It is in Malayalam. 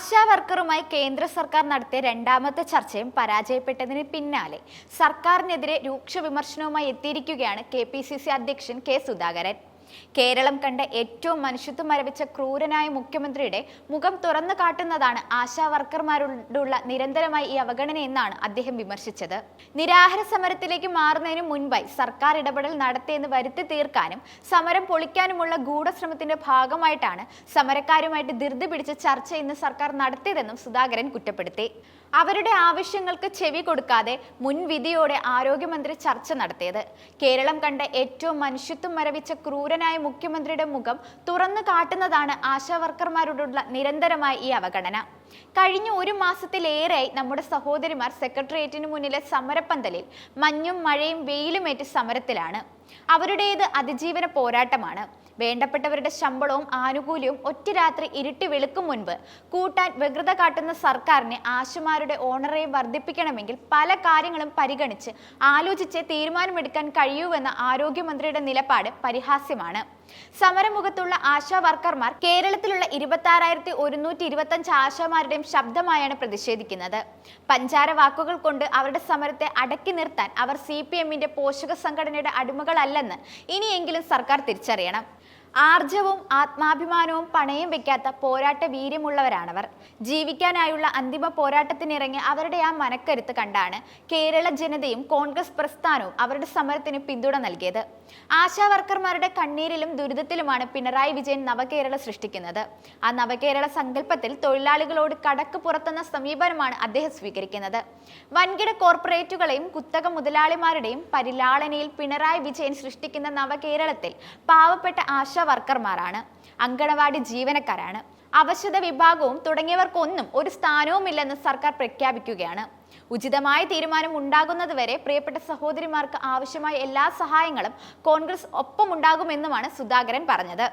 ആശാ വർക്കറുമായി കേന്ദ്ര സർക്കാർ നടത്തിയ രണ്ടാമത്തെ ചർച്ചയും പരാജയപ്പെട്ടതിന് പിന്നാലെ സർക്കാരിനെതിരെ രൂക്ഷ വിമർശനവുമായി എത്തിയിരിക്കുകയാണ് കെ അധ്യക്ഷൻ കെ സുധാകരൻ. കേരളം കണ്ട ഏറ്റവും മനുഷ്യത്വം മരവിച്ച ക്രൂരനായ മുഖ്യമന്ത്രിയുടെ മുഖം തുറന്നു കാട്ടുന്നതാണ് ആശാ വർക്കർമാരോടുള്ള നിരന്തരമായ ഈ അവഗണനയെന്നാണ് അദ്ദേഹം വിമർശിച്ചത്. നിരാഹാര സമരത്തിലേക്ക് മാറുന്നതിന് മുൻപായി സർക്കാർ ഇടപെടൽ നടത്തിയെന്ന് വരുത്തി തീർക്കാനും സമരം പൊളിക്കാനുമുള്ള ഗൂഢശ്രമത്തിന്റെ ഭാഗമായിട്ടാണ് സമരക്കാരുമായിട്ട് ധൃതി പിടിച്ച ചർച്ച ഇന്ന് സർക്കാർ നടത്തിയതെന്നും സുധാകരൻ കുറ്റപ്പെടുത്തി. അവരുടെ ആവശ്യങ്ങൾക്ക് ചെവി കൊടുക്കാതെ മുൻവിധിയോടെ ആരോഗ്യമന്ത്രി ചർച്ച നടത്തിയത്. കേരളം കണ്ട ഏറ്റവും മനുഷ്യത്വം മരവിച്ച ക്രൂരനായ മുഖ്യമന്ത്രിയുടെ മുഖം തുറന്നു കാട്ടുന്നതാണ് ആശാവർക്കർമാരോടുള്ള നിരന്തരമായ ഈ അവഗണന. കഴിഞ്ഞ ഒരു മാസത്തിലേറെയായി നമ്മുടെ സഹോദരിമാർ സെക്രട്ടേറിയറ്റിന് മുന്നിലെ സമരപ്പന്തലിൽ മഞ്ഞും മഴയും വെയിലുമേറ്റ് സമരത്തിലാണ്. അവരുടേത് അതിജീവന പോരാട്ടമാണ്. വേണ്ടപ്പെട്ടവരുടെ ശമ്പളവും ആനുകൂല്യവും ഒറ്റ രാത്രി ഇരുട്ടി വെളുക്കും മുൻപ് കൂട്ടാൻ വ്യഗ്രത കാട്ടുന്ന സർക്കാരിനെ ആശുമാരുടെ ഓണറേയും വർദ്ധിപ്പിക്കണമെങ്കിൽ പല കാര്യങ്ങളും പരിഗണിച്ച് ആലോചിച്ച് തീരുമാനമെടുക്കാൻ കഴിയൂവെന്ന ആരോഗ്യമന്ത്രിയുടെ നിലപാട് പരിഹാസ്യമാണ്. സമരമുഖത്തുള്ള ആശാ വർക്കർമാർ കേരളത്തിലുള്ള ഇരുപത്തി ഒരുന്നൂറ്റി ഇരുപത്തി അഞ്ച് ആശാമാരുടെയും ശബ്ദമായാണ് പ്രതിഷേധിക്കുന്നത്. പഞ്ചാര വാക്കുകൾ കൊണ്ട് അവരുടെ സമരത്തെ അടക്കി നിർത്താൻ അവർ സി പി എമ്മിന്റെ പോഷക സംഘടനയുടെ അടിമകളല്ലെന്ന് ഇനിയെങ്കിലും സർക്കാർ തിരിച്ചറിയണം. ആർജവും ആത്മാഭിമാനവും പണയം വെക്കാത്ത പോരാട്ട വീര്യമുള്ളവരാണവർ. ജീവിക്കാനായുള്ള അന്തിമ പോരാട്ടത്തിനിറങ്ങി അവരുടെ ആ മനക്കരുത്ത് കണ്ടാണ് കേരള ജനതയും കോൺഗ്രസ് പ്രസ്ഥാനവും അവരുടെ സമരത്തിന് പിന്തുണ നൽകിയത്. ആശാ വർക്കർമാരുടെ കണ്ണീരിലും ദുരിതത്തിലുമാണ് പിണറായി വിജയൻ നവകേരള സൃഷ്ടിക്കുന്നത്. ആ നവകേരള സങ്കല്പത്തിൽ തൊഴിലാളികളോട് കടക്ക് പുറത്തുന്ന സമീപനമാണ് അദ്ദേഹം സ്വീകരിക്കുന്നത്. വൻകിട കോർപ്പറേറ്റുകളെയും കുത്തക മുതലാളിമാരുടെയും പരിലാളനയിൽ പിണറായി വിജയൻ സൃഷ്ടിക്കുന്ന നവകേരളത്തിൽ പാവപ്പെട്ട ആശാ വർക്കർമാരാണ് അങ്കണവാടി ജീവനക്കാരാണ്. അവശത വിഭാഗവും തുടങ്ങിയവർക്കൊന്നും ഒരു സ്ഥാനവുമില്ലെന്ന് സർക്കാർ പ്രഖ്യാപിക്കുകയാണ്. ഉചിതമായ തീരുമാനം ഉണ്ടാകുന്നതുവരെ പ്രിയപ്പെട്ട സഹോദരിമാർക്ക് ആവശ്യമായ എല്ലാ സഹായങ്ങളും കോൺഗ്രസ് ഒപ്പമുണ്ടാകുമെന്നുമാണ് സുധാകരൻ പറഞ്ഞത്.